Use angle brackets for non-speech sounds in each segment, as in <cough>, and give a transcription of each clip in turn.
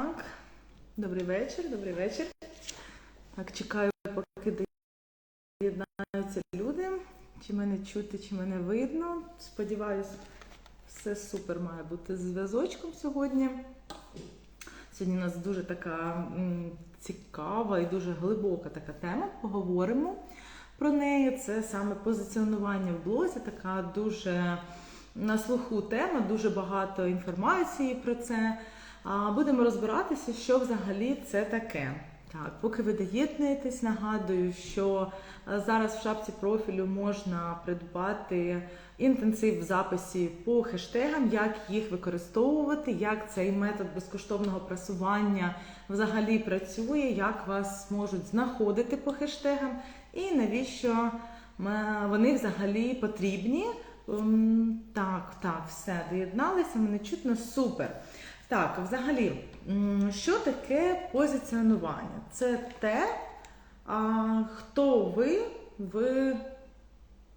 Так, добрий вечір, добрий вечір. Так, чекаю, поки доєднаються люди. Чи мене чути, чи мене видно. Сподіваюсь, все супер має бути з зв'язочком сьогодні. Сьогодні у нас дуже така цікава і дуже глибока така тема. Поговоримо про неї. Це саме позиціонування в блозі, така дуже на слуху тема, дуже багато інформації про це. Будемо розбиратися, що взагалі це таке. Так, поки ви доєднуєтесь, нагадую, що е, зараз в шапці профілю можна придбати інтенсив в записі по хештегам, як їх використовувати, як цей метод безкоштовного просування взагалі працює, як вас можуть знаходити по хештегам, і навіщо вони взагалі потрібні. Так, так, все, доєдналися, мене чутно супер. Так, взагалі, що таке позиціонування? Це те, хто ви в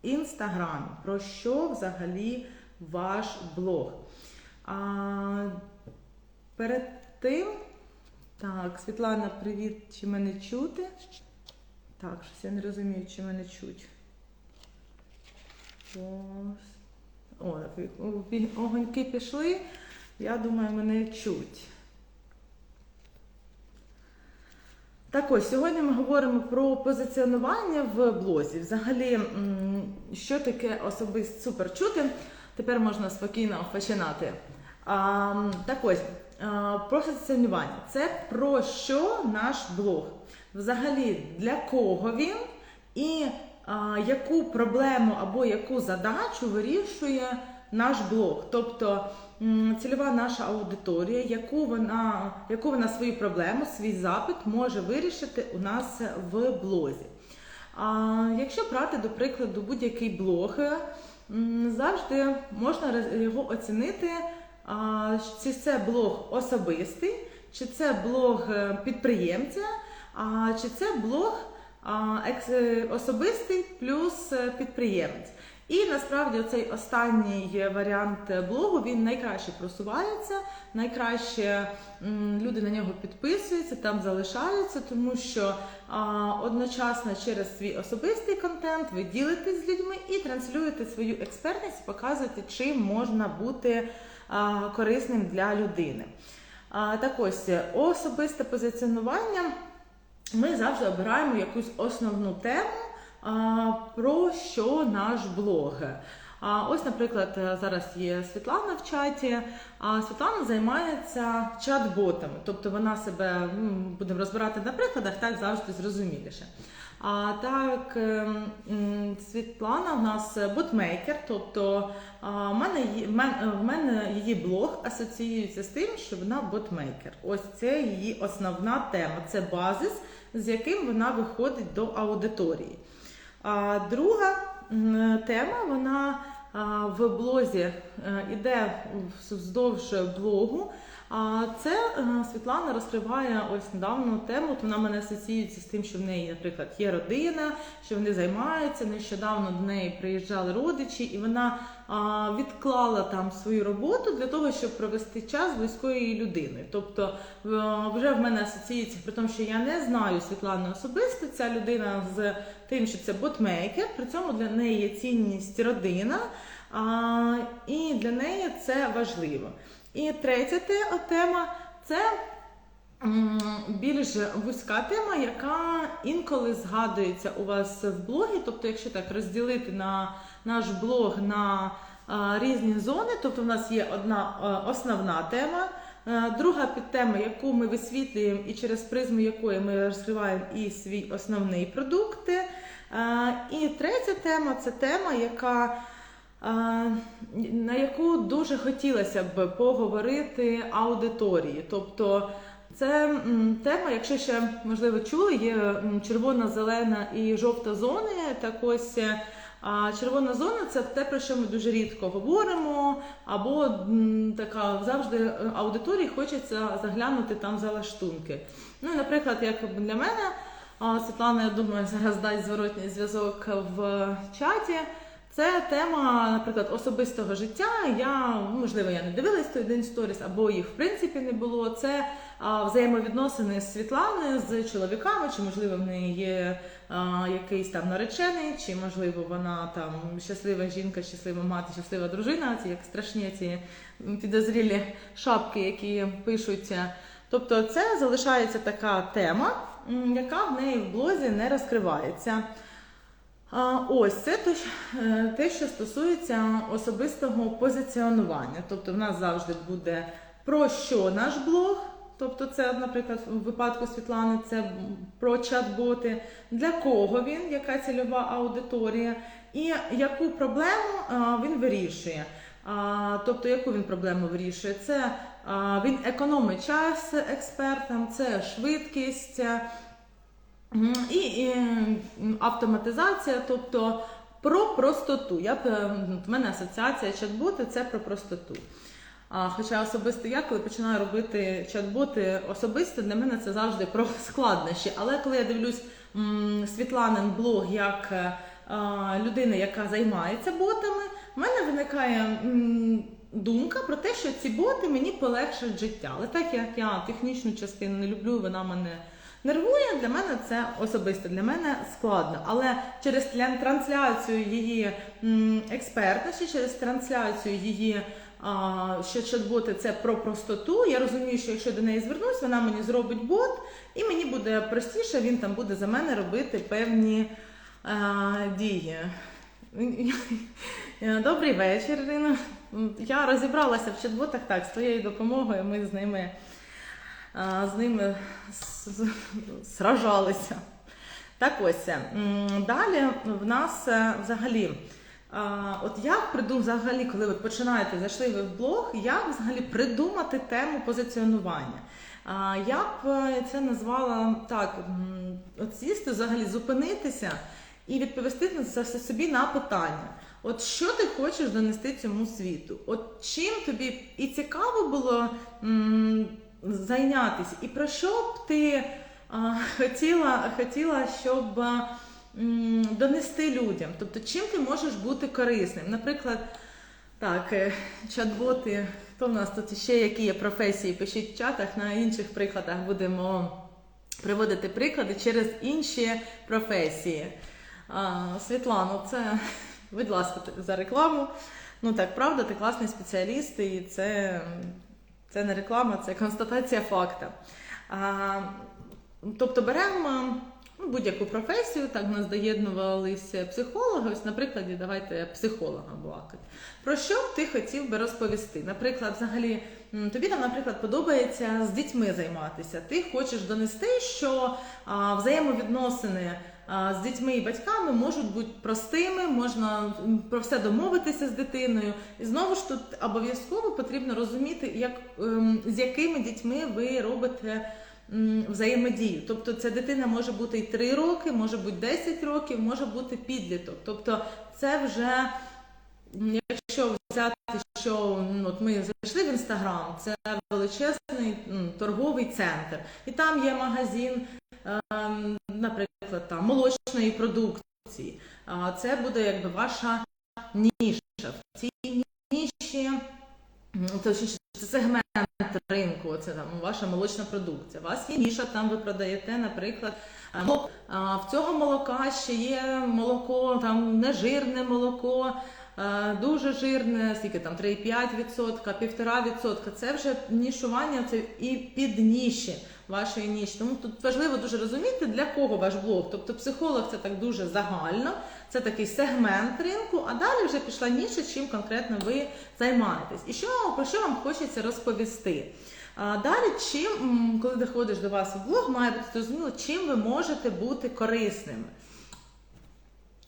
інстаграмі, про що взагалі ваш блог. Перед тим, так, Світлана, привіт, чи мене чути? Так, щось я не розумію, чи мене чуть. Ось. О, огоньки пішли. Я думаю, мене чуть. Так ось, сьогодні ми говоримо про позиціонування в блозі. Взагалі, що таке особисто супер чути. Тепер можна спокійно починати. А, так ось, а, позиціонування це про що наш блог? Взагалі, для кого він і а, яку проблему або яку задачу вирішує наш блог. Тобто цільова наша аудиторія, яку вона, яку вона свою проблему, свій запит може вирішити у нас в блозі. А, якщо брати, до прикладу, будь-який блог, завжди можна його оцінити, чи це блог особистий, чи це блог е, підприємця, чи це блог особистий плюс е, підприємець. І насправді цей останній варіант блогу він найкраще просувається, найкраще люди на нього підписуються, там залишаються, тому що а, одночасно через свій особистий контент ви ділитесь з людьми і транслюєте свою експертність, показуєте, чим можна бути а, корисним для людини. А, так ось особисте позиціонування. Ми завжди обираємо якусь основну тему, про що наш блог. Ось, наприклад, зараз є Світлана в чаті. А Світлана займається чат-ботами, тобто вона себе будемо розбирати на прикладах, так завжди зрозуміліше. А так, ем, Світлана у нас ботмейкер, тобто в мене, в в мене її блог асоціюється з тим, що вона ботмейкер. Ось це її основна тема, це базис, з яким вона виходить до аудиторії. А друга тема, вона в блозі е, іде вздовж блогу. А це е, Світлана розкриває ось недавно тему. От вона мене асоціюється з тим, що в неї, наприклад, є родина, що вони займаються. Нещодавно до неї приїжджали родичі, і вона відклала там свою роботу для того, щоб провести час з близькою людиною. Тобто вже в мене асоціюється, при тому, що я не знаю Світлану особисто, ця людина з тим, що це ботмейкер, при цьому для неї є цінність родина, а, і для неї це важливо. І третя тема це більш вузька тема, яка інколи згадується у вас в блогі. Тобто, якщо так розділити на наш блог на різні зони, тобто в нас є одна основна тема. е, Друга підтема, яку ми висвітлюємо і через призму якої ми розкриваємо і свій основний продукт. Е, І третя тема це тема, яка на яку дуже хотілося б поговорити аудиторії. Тобто це тема, якщо ще можливо чули, є червона, зелена і жовта зони. Так ось е, червона зона це те, про що ми дуже рідко говоримо, або така завжди е, аудиторії хочеться заглянути там за лаштунки. Ну, наприклад, як для мене, Світлана, я думаю, зараз дасть зворотній зв'язок в чаті. Це тема, наприклад, особистого життя. Я можливо я не дивилась той день сторіс, або їх в принципі не було. Це а, взаємовідносини з Світлани з чоловіками, чи можливо в неї є а, якийсь там наречений, чи можливо вона там щаслива жінка, щаслива мати, щаслива дружина. Ці як страшні ці підозрілі шапки, які пишуться. Тобто, це залишається така тема, яка в неї в блозі не розкривається. Ось це е, те, що стосується особистого позиціонування. Тобто, в нас завжди буде про що наш блог. Тобто, це, наприклад, в випадку Світлани, це про чат-боти, для кого він, яка цільова аудиторія, і яку проблему він вирішує. Тобто, яку він проблему вирішує? Це він економить час експертам, це швидкість. І, і автоматизація, тобто про простоту. Я е, в мене асоціація чат-боти це про простоту. А, хоча особисто я, коли починаю робити чат-боти особисто, для мене це завжди про складнощі. Але коли я дивлюсь м, Світланин блог як е, а, людина, яка займається ботами, в мене виникає м, думка про те, що ці боти мені полегшать життя. Але так як я технічну частину не люблю, вона мене нервує, для мене це особисто для мене складно. Але через трансляцію її експертності, через трансляцію її. Що чат-боти це про простоту. Я розумію, що якщо до неї звернусь, вона мені зробить бот, і мені буде простіше, він там буде за мене робити певні а, дії. <laughs> Добрий вечір, Ірина. Я розібралася в чат-ботах так, з твоєю допомогою ми з ними, з ними сражалися. Так ось. Далі в нас е, взагалі. От як придум взагалі, коли ви починаєте зайшли ви в блог, як взагалі придумати тему позиціонування? Я б е, це назвала так: от сісти, взагалі зупинитися і відповісти собі на питання. От що ти хочеш донести цьому світу? От чим тобі і цікаво було зайнятися, і про що б ти а, хотіла, хотіла, щоб а, м, донести людям? Тобто, чим ти можеш бути корисним? Наприклад, так, е, чат-боти, хто в нас тут ще які є професії? Пишіть в чатах, на інших прикладах будемо приводити приклади через інші професії. А, Світлано, це, будь ласка, за рекламу. Ну так, правда, ти класний спеціаліст, і це, це не реклама, це констатація факта. Тобто беремо будь-яку професію, так нас доєднувалися психологи. Ось, на прикладі, давайте психолога балакати. Про що ти хотів би розповісти? Наприклад, взагалі, тобі там, наприклад, подобається з дітьми займатися. Ти хочеш донести, що а, взаємовідносини з дітьми і батьками можуть бути простими, можна про все домовитися з дитиною. І знову ж тут обов'язково потрібно розуміти, як, ем, з якими дітьми ви робите взаємодію. Тобто ця дитина може бути і 3 роки, може бути 10 років, може бути підліток. Тобто це вже. Якщо взяти, що ну, от ми зайшли в інстаграм, це величезний торговий центр, і там є магазин, ем, наприклад, там молочної продукції. Це буде якби ваша ніша. В цій ніші точніше, це сегмент ринку, це там ваша молочна продукція. У вас є ніша, там ви продаєте, наприклад, а, а, в цього молока ще є молоко, там нежирне молоко. Дуже жирне, скільки там 3,5%, 1,5%. Це вже нішування, це і під ніші вашої ніші. Тому тут важливо дуже розуміти, для кого ваш блог. Тобто психолог це так дуже загально, це такий сегмент ринку, а далі вже пішла ніша, чим конкретно ви займаєтесь. І що про що вам хочеться розповісти? А далі, чим, коли доходиш до вас в блог, має бути зрозуміло, чим ви можете бути корисними.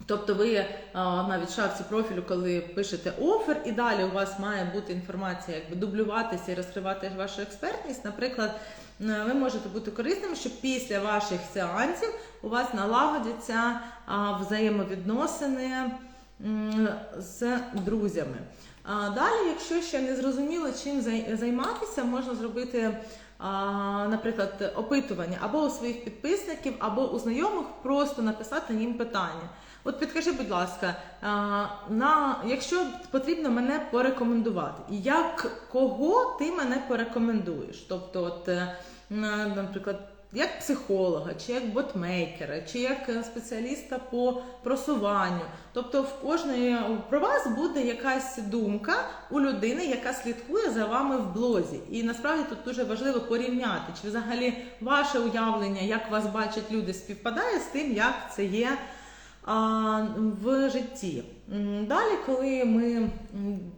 Тобто ви а, навіть в профілю, коли пишете офер, і далі у вас має бути інформація, якби дублюватися і розкривати вашу експертність. Наприклад, е, ви можете бути корисними, щоб після ваших сеансів у вас налагодяться взаємовідносини з друзями. Далі, якщо ще не зрозуміло, чим займатися, можна зробити наприклад, опитування або у своїх підписників, або у знайомих, просто написати їм питання. От підкажи, будь ласка, на якщо потрібно мене порекомендувати, як кого ти мене порекомендуєш? Тобто, от, е, наприклад, як психолога, чи як ботмейкера, чи як спеціаліста по просуванню. Тобто, в кожної про вас буде якась думка у людини, яка слідкує за вами в блозі. І насправді тут дуже важливо порівняти, чи взагалі ваше уявлення, як вас бачать люди, співпадає з тим, як це є в житті. Далі, коли ми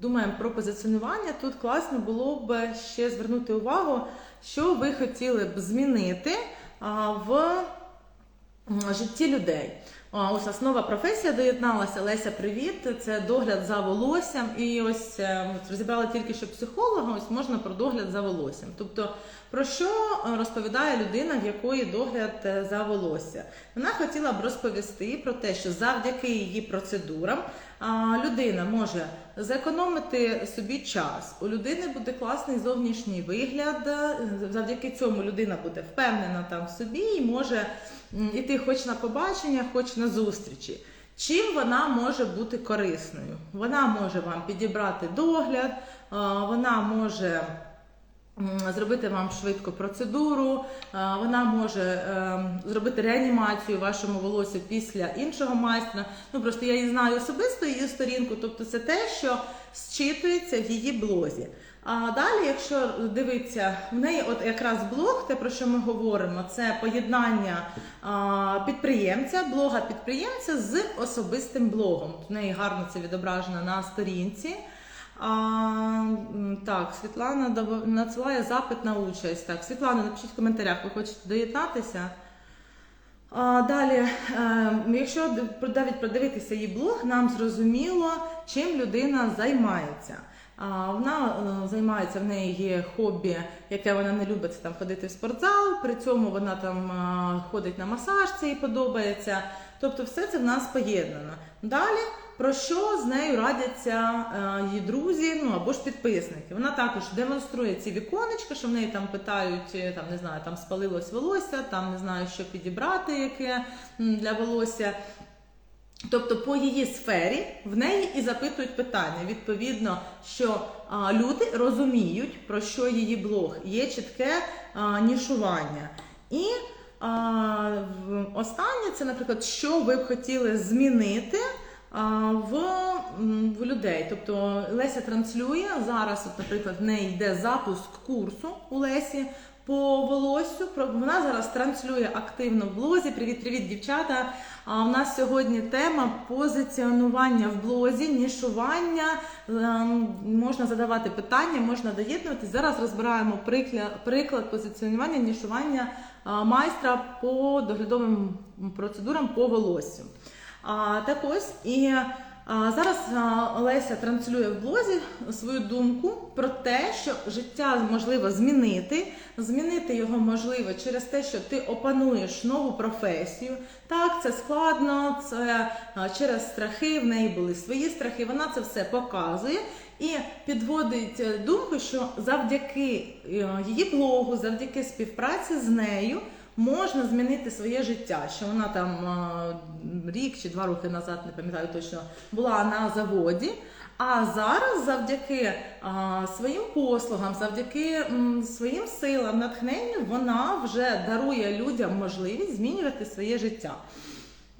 думаємо про позиціонування, тут класно було б ще звернути увагу, що ви хотіли б змінити в житті людей. Ось основа професія доєдналася. Леся, привіт. Це догляд за волоссям. І ось е, от розібрали тільки що психолога, ось можна про догляд за волоссям. Тобто, про що е, розповідає людина, в якої догляд е, за волосся? Вона хотіла б розповісти про те, що завдяки її процедурам людина може зекономити собі час. У людини буде класний зовнішній вигляд. Завдяки цьому людина буде впевнена там в собі і може іти хоч на побачення, хоч на зустрічі. Чим вона може бути корисною? Вона може вам підібрати догляд, вона може зробити вам швидко процедуру, вона може ем, зробити реанімацію вашому волосю після іншого майстра. Ну просто я її знаю особисто її сторінку, тобто це те, що зчитується в її блозі. А далі, якщо дивитися, в неї от якраз блог, те про що ми говоримо, це поєднання підприємця, блога підприємця з особистим блогом. В неї гарно це відображено на сторінці. А, так, Світлана надсилає запит на участь. Так, Світлана, напишіть в коментарях, ви хочете доєднатися. А, далі, е, якщо навіть продивитися її блог, нам зрозуміло, чим людина займається. А, Вона е, займається в неї є хобі, яке вона не любить це там ходити в спортзал. При цьому вона там ходить на масаж, це їй подобається. Тобто, все це в нас поєднано. Далі про що з нею радяться е, її друзі, ну або ж підписники. Вона також демонструє ці віконечка, що в неї там питають, е, там не знаю, там спалилось волосся, там не знаю, що підібрати, яке для волосся. Тобто по її сфері в неї і запитують питання. Відповідно, що а, люди розуміють, про що її блог, є чітке а, нішування. І а, останнє це, наприклад, що ви б хотіли змінити а, в, в людей. Тобто Леся транслює зараз, от, наприклад, в неї йде запуск курсу у Лесі по волоссю. Вона зараз транслює активно в блозі. Привіт, привіт, дівчата. А у нас сьогодні тема позиціонування в блозі, нішування. Ем, Можна задавати питання, можна доєднуватись. Зараз розбираємо приклад позиціонування, нішування майстра по доглядовим процедурам по волосю. А, так ось і зараз Леся транслює в блозі свою думку про те, що життя можливо змінити. Змінити його можливо через те, що ти опануєш нову професію. Так, це складно, це через страхи. В неї були свої страхи. Вона це все показує і підводить е, думку, що завдяки е, її блогу, завдяки співпраці з нею. Можна змінити своє життя, що вона там е, рік чи два роки назад, не пам'ятаю точно, була на заводі. А зараз, завдяки а, своїм послугам, завдяки м, своїм силам, натхненню, вона вже дарує людям можливість змінювати своє життя.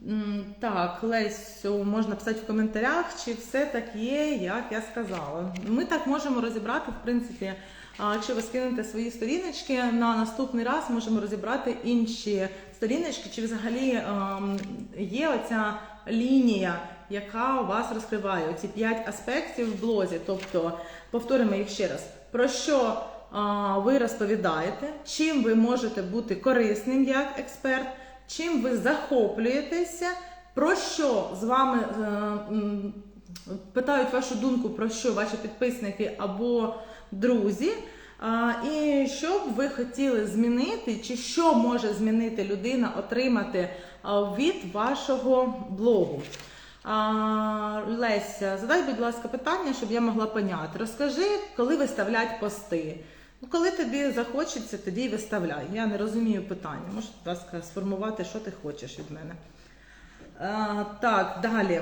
М, Так, Лесю, можна писати в коментарях, чи все так є, як я сказала. Ми так можемо розібрати, в принципі, а якщо ви скинете свої сторіночки, на наступний раз можемо розібрати інші сторіночки, чи взагалі ем, є оця лінія, яка у вас розкриває оці п'ять аспектів в блозі. Тобто, повторимо їх ще раз. Про що а, ви розповідаєте, чим ви можете бути корисним як експерт, чим ви захоплюєтеся, про що з вами е, питають вашу думку, про що ваші підписники або друзі. І що б ви хотіли змінити, чи що може змінити людина отримати від вашого блогу? Леся, задай, будь ласка, питання, щоб я могла поняти. Розкажи, коли виставлять пости. Ну, коли тобі захочеться, тоді й виставляй. Я не розумію питання. Можеш, будь ласка, сформувати, що ти хочеш від мене. А, так, далі.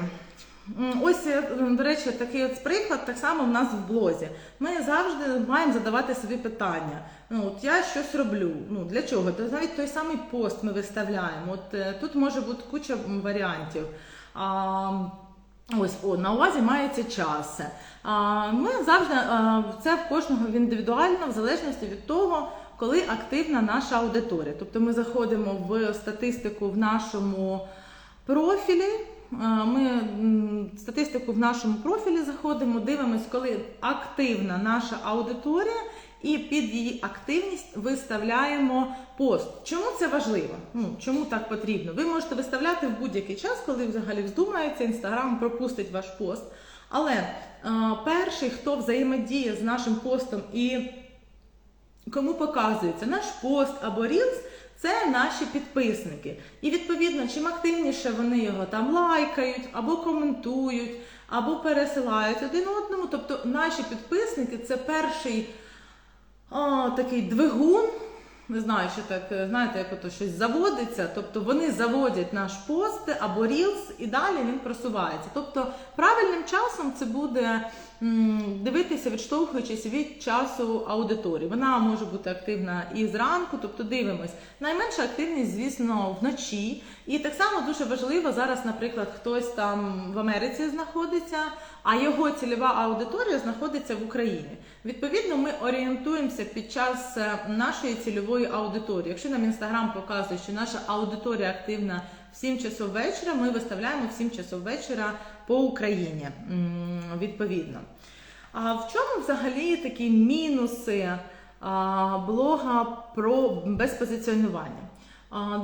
Ось, е, до речі, такий от приклад так само в нас в блозі. Ми завжди маємо задавати собі питання. Ну, от я щось роблю. Ну, для чого? То навіть той самий пост ми виставляємо. От е, тут може бути куча варіантів. А, Ось о, на увазі мається час. А, Ми завжди а, це в кожного індивідуально, в залежності від того, коли активна наша аудиторія. Тобто ми заходимо в статистику в нашому профілі. А, Ми статистику в нашому профілі заходимо, дивимось, коли активна наша аудиторія, і під її активність виставляємо пост. Чому це важливо? Ну чому так потрібно? Ви можете виставляти в будь-який час, коли взагалі вздумається, інстаграм пропустить ваш пост. Але е, перший, хто взаємодіє з нашим постом і кому показується наш пост або рілс, це наші підписники. І відповідно, чим активніше вони його там лайкають, або коментують, або пересилають один одному. Тобто наші підписники це перший о, такий двигун. Не знаю, що так, е, знаєте, як ото щось заводиться. Тобто вони заводять наш пост або рілс, і далі він просувається. Тобто правильним часом це буде дивитися, відштовхуючись від часу аудиторії. Вона може бути активна і зранку, тобто дивимось. Найменша активність, звісно, вночі. І так само дуже важливо зараз, наприклад, хтось там в Америці знаходиться, а його цільова аудиторія знаходиться в Україні. Відповідно, ми орієнтуємося під час е, нашої цільової аудиторії. Якщо нам інстаграм показує, що наша аудиторія активна в 7 часов вечора, ми виставляємо в 7 часов вечора по Україні. Відповідно. А в чому взагалі такі мінуси блога про безпозиціонування?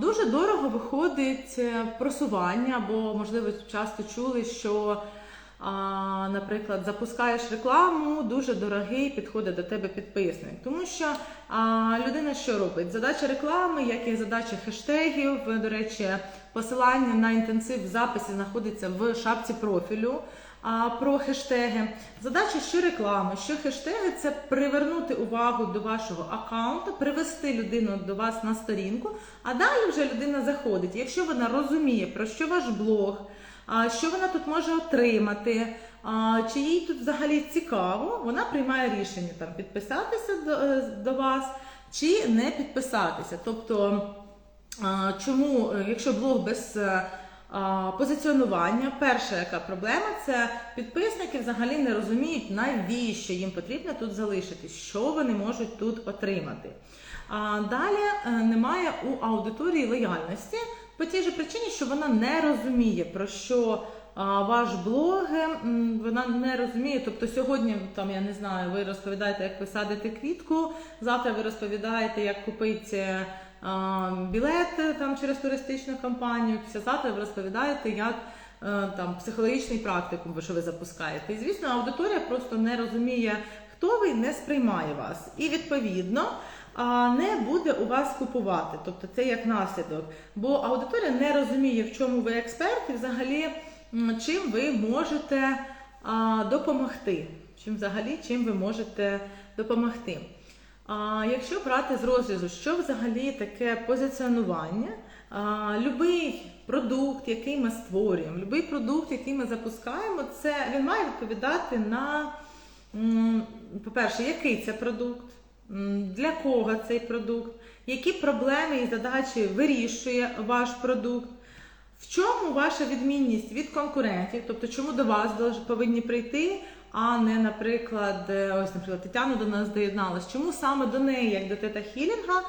Дуже дорого виходить е, просування, або, можливо, часто чули, що, а, наприклад, запускаєш рекламу, дуже дорогий підходить до тебе підписник. Тому що а, людина що робить? Задача реклами, як і задача хештегів. До речі, посилання на інтенсив в записі знаходиться в шапці профілю. А про хештеги. Задача що реклами, що хештеги це привернути увагу до вашого аккаунту, привести людину до вас на сторінку, а далі вже людина заходить. Якщо вона розуміє, про що ваш блог, що вона тут може отримати, чи їй тут взагалі цікаво, вона приймає рішення там підписатися до, е, до вас чи не підписатися. Тобто, чому, якщо блог без е, позиціонування. Перша яка проблема це підписники взагалі не розуміють, навіщо їм потрібно тут залишитись, що вони можуть тут отримати. А далі е, немає у аудиторії лояльності по тій же причині, що вона не розуміє про що. а, Ваш блог вона не розуміє. Тобто сьогодні там я не знаю, ви розповідаєте, як ви садите квітку. Завтра ви розповідаєте, як купити а, білет там через туристичну компанію. Післязавтра ви розповідаєте, як е, там психологічний практикум, що ви запускаєте. І звісно, аудиторія просто не розуміє, хто ви, не сприймає вас. І відповідно. А не буде у вас купувати, тобто це як наслідок. Бо аудиторія не розуміє, в чому ви експерт, і взагалі чим ви можете а, допомогти. Чим взагалі чим ви можете допомогти. А, якщо брати з розрізу, що взагалі таке позиціонування, а, любий продукт, який ми створюємо, любий продукт, який ми запускаємо, це він має відповідати на, по-перше, який це продукт, для кого цей продукт, які проблеми і задачі вирішує ваш продукт. В чому ваша відмінність від конкурентів? Тобто, чому до вас повинні прийти, а не, наприклад, е, ось, наприклад, Тетяна до нас доєдналась. Чому саме до неї, як до тета Хілінга,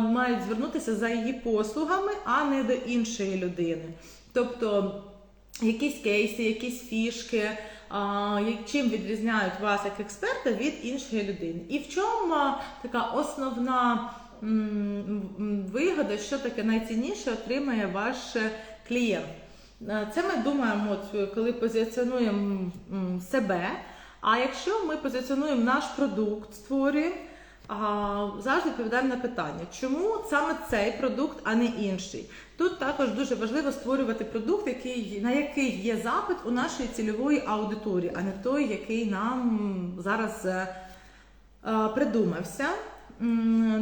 мають звернутися за її послугами, а не до іншої людини? Тобто якісь кейси, якісь фішки, чим відрізняють вас як експерта від іншої людини. І в чому така основна вигода, що таке найцінніше отримає ваш е, клієнт. Е, Це ми думаємо, е, коли позиціонуємо себе. А якщо ми позиціонуємо наш продукт, створюємо, а, завжди відповідаємо на питання, чому саме цей продукт, а не інший. Тут також дуже важливо створювати продукт, який, на який є запит у нашої цільової аудиторії, а не той, який нам зараз е, е, придумався.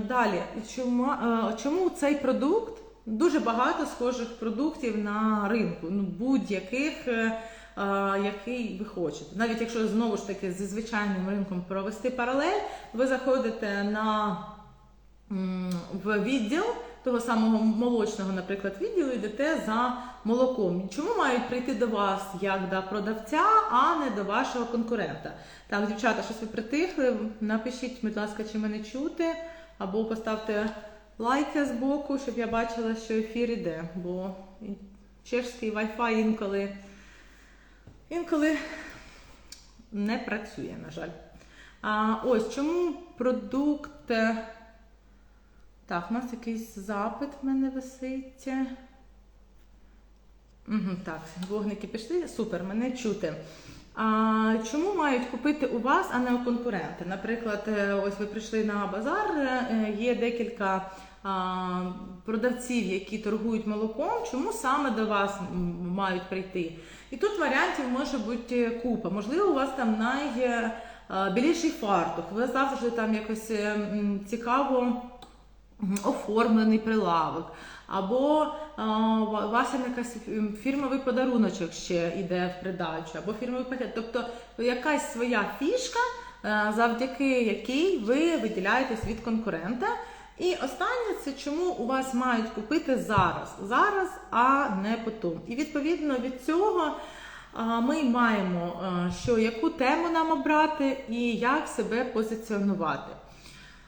Далі, чому, е, чому цей продукт? Дуже багато схожих продуктів на ринку, ну будь-яких, який ви хочете. Навіть якщо знову ж таки зі звичайним ринком провести паралель, ви заходите на в відділ того самого молочного, наприклад, відділу, йдете за молоком. Чому мають прийти до вас як до продавця, а не до вашого конкурента? Так, дівчата, щось ви притихли. Напишіть, будь ласка, чи мене чути, або поставте лайки з боку, щоб я бачила, що ефір іде, бо чешський Wi-Fi інколи, інколи не працює, на жаль. А, ось чому продукт. е, Так, у нас якийсь запит в мене висить. Угу, так, вогники пішли. Супер, мене чути. А, чому мають купити у вас, а не у конкурента? Наприклад, е, ось ви прийшли на базар, е, є декілька продавців, які торгують молоком. Чому саме до вас мають прийти? І тут варіантів може бути купа. Можливо, у вас там найбіліший фартух, ви завжди там якось е, цікаво оформлений прилавок. Або у вас якась фірмовий подаруночок ще йде в придачу, або фірмовий пакет. Тобто якась своя фішка, е, завдяки якій ви виділяєтесь від конкурента. І останнє це чому у вас мають купити зараз, зараз, а не потім. І відповідно від цього ми маємо, е, що яку тему нам обрати і як себе позиціонувати.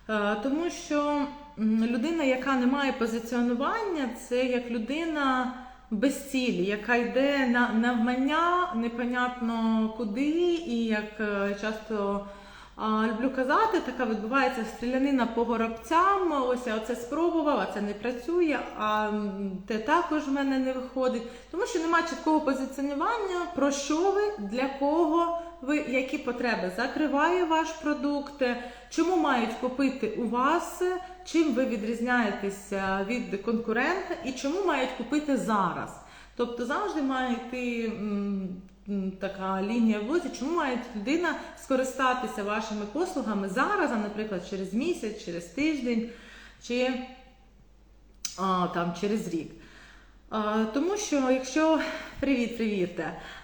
Е, Тому що людина, яка не має позиціонування, це як людина без цілі, яка йде на навмання, непонятно куди, і як е, часто люблю казати, така відбувається стрілянина по горобцям. Ось я оце спробував, а це не працює, а те також в мене не виходить. Тому що немає чіткого позиціонування, про що ви, для кого ви, які потреби закриває ваш продукт, чому мають купити у вас, чим ви відрізняєтеся від конкурента і чому мають купити зараз. Тобто завжди має йти така лінія в чому має людина скористатися вашими послугами зараз, а, наприклад, через місяць, через тиждень чи а, там, через рік. А, тому що якщо привіт, привіт.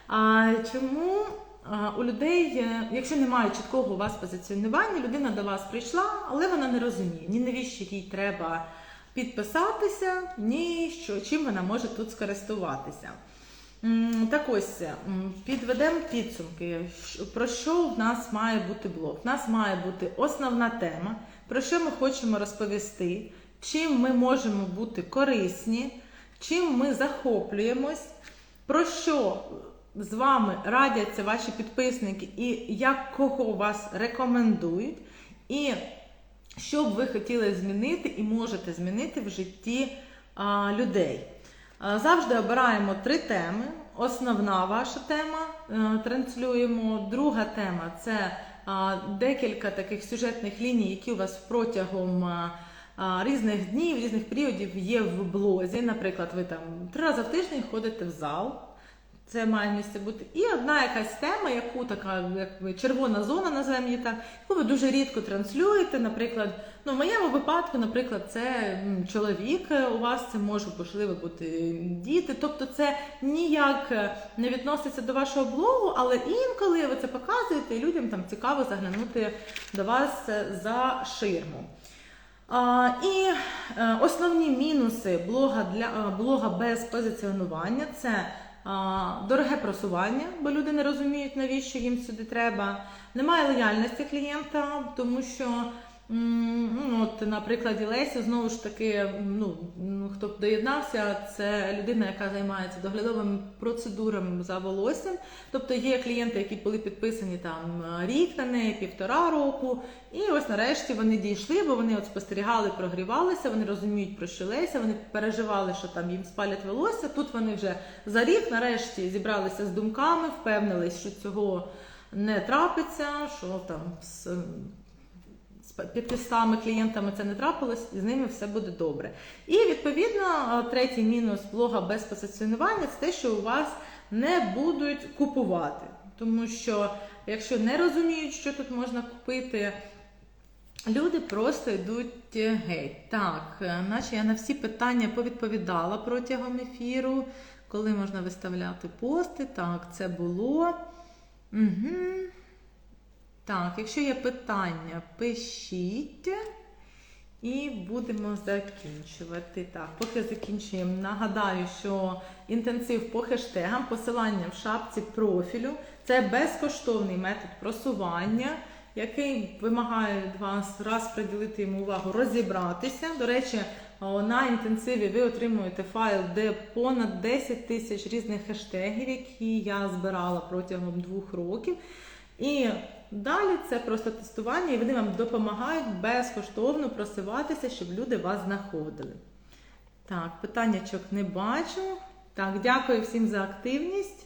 А, чому а, у людей, е, якщо немає чіткого у вас позиціонування, людина до вас прийшла, але вона не розуміє, ні навіщо їй треба підписатися, ні що, чим вона може тут скористуватися. Так ось підведемо підсумки. Про що в нас має бути блог? В нас має бути основна тема, про що ми хочемо розповісти, чим ми можемо бути корисні, чим ми захоплюємось, про що з вами радяться ваші підписники і як кого вас рекомендують, і що б ви хотіли змінити і можете змінити в житті а, людей. А, Завжди обираємо три теми. Основна ваша тема е, транслюємо. Друга тема це декілька таких сюжетних ліній, які у вас протягом різних днів, різних періодів є в блозі. Наприклад, ви там три рази в тиждень ходите в зал. Це має місце бути. І одна якась тема, яку така як червона зона, називаємо її так, яку ви дуже рідко транслюєте. Наприклад, ну в моєму випадку, наприклад, це чоловік, е, у вас це може можливо бути діти. Тобто це ніяк е, не відноситься до вашого блогу, але інколи ви це показуєте, і людям там цікаво заглянути до вас е, за ширму. А, і основні мінуси блога для блога без позиціонування це дороге просування, бо люди не розуміють, навіщо їм сюди треба. Немає лояльності клієнта, тому що, от, на Лесі, знову ж таки, ну, ну, хто б доєднався, це людина, яка займається доглядовими процедурами за волоссям. Тобто є клієнти, які були підписані там рік на неї, півтора року. І ось нарешті вони дійшли, бо вони от спостерігали, прогрівалися, вони розуміють про що Леся, вони переживали, що там їм спалять волосся. Тут вони вже за рік нарешті зібралися з думками, впевнились, що цього не трапиться, що там 500 клієнтами це не трапилось, і з ними все буде добре. І відповідно третій мінус блога без позиціонування це те, що у вас не будуть купувати. Тому що якщо не розуміють, що тут можна купити, Люди просто йдуть е, геть. Так, е, наче я на всі питання повідповідала протягом ефіру. Коли можна виставляти пости? Так, це було. Угу. Так, якщо є питання, пишіть. І будемо закінчувати. Так, поки закінчуємо, нагадаю, що інтенсив по хештегам, посилання в шапці профілю це безкоштовний метод просування, який вимагає від вас раз йому увагу, розібратися. До речі, на інтенсиві ви отримуєте файл, де понад 10 тисяч різних хештегів, які я збирала протягом двох років. І далі це просто тестування, і вони вам допомагають безкоштовно просуватися, щоб люди вас знаходили. Так, питаннячок не бачу. Так, дякую всім за активність.